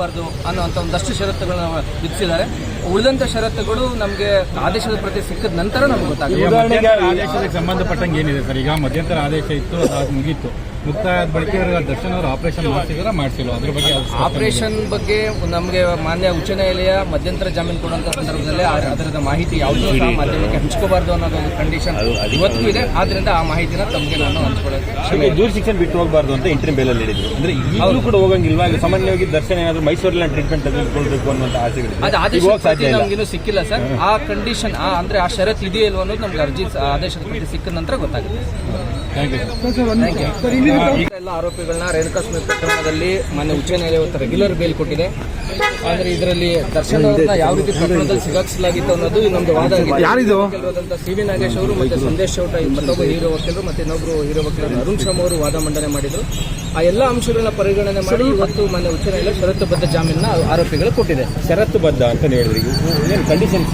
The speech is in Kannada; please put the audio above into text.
ಹೋಗಬಾರ್ದು ಅನ್ನೋಂಥ ಒಂದಷ್ಟು ಷರತ್ತುಗಳನ್ನ ವಿಧಿಸಿದ್ದಾರೆ. ಉಳಿದಂಥ ಷರತ್ತುಗಳು ನಮಗೆ ಆದೇಶದ ಪ್ರತಿ ಸಿಕ್ಕಿದ ನಂತರ ನಮ್ಗೆ ಗೊತ್ತಾಗುತ್ತೆ. ಆದೇಶಕ್ಕೆ ಸಂಬಂಧಪಟ್ಟಂಗೆ ಏನಿದೆ ಸರ್? ಈಗ ಮಧ್ಯಂತರ ಆದೇಶ ಇತ್ತು ಅದು ಮುಗೀತು. ಮುಕ್ತಾಯ ಆದ ಬಳಿಕ ದರ್ಶನ್ ಅವರು ಆಪರೇಷನ್ ಮಾಡಿಸಿದ್ರೆ? ಮಾಡಿಸಿಲ್ಲ. ಅದ್ರ ಬಗ್ಗೆ ಆಪರೇಷನ್ ಬಗ್ಗೆ ನಮಗೆ ಮಾನ್ಯ ಉಚ್ಚ ನ್ಯಾಯಾಲಯ ಮಧ್ಯಂತರ ಜಾಮೀನು ಕೊಡುವಂಥ ಸಂದರ್ಭದಲ್ಲಿ ಆ- ಅದರದ ಮಾಹಿತಿ ಯಾವುದೂ ಸಹ ಮಾಧ್ಯಮಕ್ಕೆ ಹಂಚ್ಕೋಬಾರ್ದು ಅನ್ನೋದು ಒಂದು ಕಂಡೀಷನ್ ಇವತ್ತಿಗೂ ಇದೆ. ಆದ್ರಿಂದ ಆ ಮಾಹಿತಿನ ತಮಗೆ ನಾನು ಹಂಚ್ಕೊಳ್ಳೋಕೆ ಕ್ಷಮೆ. ದೂರ ಶಿಕ್ಷಣ ಬಿಟ್ಟು ಹೋಗಬಾರ್ದು ಅಂತ ಇಂಟರ್ನ್ ಬೇಲಲ್ಲಿ ಹೇಳಿದ್ರು. ಅಂದ್ರೆ ಈಗಲೂ ಕೂಡ ಹೋಗಂಗಿಲ್ವಾ ಈಗ ಸಾಮಾನ್ಯವಾಗಿ ದರ್ಶನ ಏನಾದ್ರು ಮೈಸೂರಲ್ಲಿ ಟ್ರೀಟ್ಮೆಂಟ್ ತೆಗೆದುಕೊಳ್ಬೇಕು ಅನ್ನುವಂತ ಆಸೆ ಅದು ಆದೇಶ ನಮಗಿನ್ನೂ ಸಿಕ್ಕಿಲ್ಲ ಸರ್. ಆ ಕಂಡೀಷನ್ ಆ ಅಂದ್ರೆ ಆ ಷರತ್ತು ಇದೆಯಾ ಇಲ್ವೋ ಅನ್ನೋದು ನಮ್ಗೆ ಅರ್ಜಿ ಆದೇಶದ ಸಿಕ್ಕ ನಂತರ ಗೊತ್ತಾಗುತ್ತೆ. Thank you sir. ಎಲ್ಲ ಆರೋಪಿಗಳನ್ನ ರೇಣುಕಾಸ್ವಾಮಿ ಪ್ರಕರಣದಲ್ಲಿ ಮೊನ್ನೆ ಉಚ್ಚ ನ್ಯಾಯಾಲಯ ಇವತ್ತು ರೆಗ್ಯುಲರ್ ಬೇಲ್ ಕೊಟ್ಟಿದೆ. ಆದ್ರೆ ಇದರಲ್ಲಿ ದರ್ಶನ್ ಅವ್ರನ್ನ ಯಾವ ರೀತಿ ಪ್ರಕರಣದಲ್ಲಿ ಸಿಗಾಕ್ಸಲಾಗಿತ್ತು ಅನ್ನೋದು ಇನ್ನೊಂದು ವಾದ ಆಗಿದೆ. ಸಿ ವಿ ನಾಗೇಶ್ ಅವರು ಮತ್ತೆ ಸಂದೇಶ್ ಚೌಟ ಮತ್ತೊಬ್ಬ ಹೀರೋ ವಕೀಲರು ಮತ್ತೆ ಇನ್ನೊಬ್ರು ಹೀರೋ ವಕೀಲರು ಅರುಣ್ ಶರ್ಮ ಅವರು ವಾದ ಮಂಡನೆ ಮಾಡಿದ್ರು. ಆ ಎಲ್ಲ ಅಂಶಗಳನ್ನ ಪರಿಗಣನೆ ಮಾಡಿ ಇವತ್ತು ಮೊನ್ನೆ ಉಚ್ಚ ನ್ಯಾಯಾಲಯ ಷರತ್ತುಬದ್ಧ ಜಾಮೀನನ್ನ ಆರೋಪಿಗಳು ಕೊಟ್ಟಿದೆ. ಷರತ್ತುಬದ್ಧ ಅಂತ ಹೇಳಿದ್ರಿ. ಏನು ಕಂಡೀಷನ್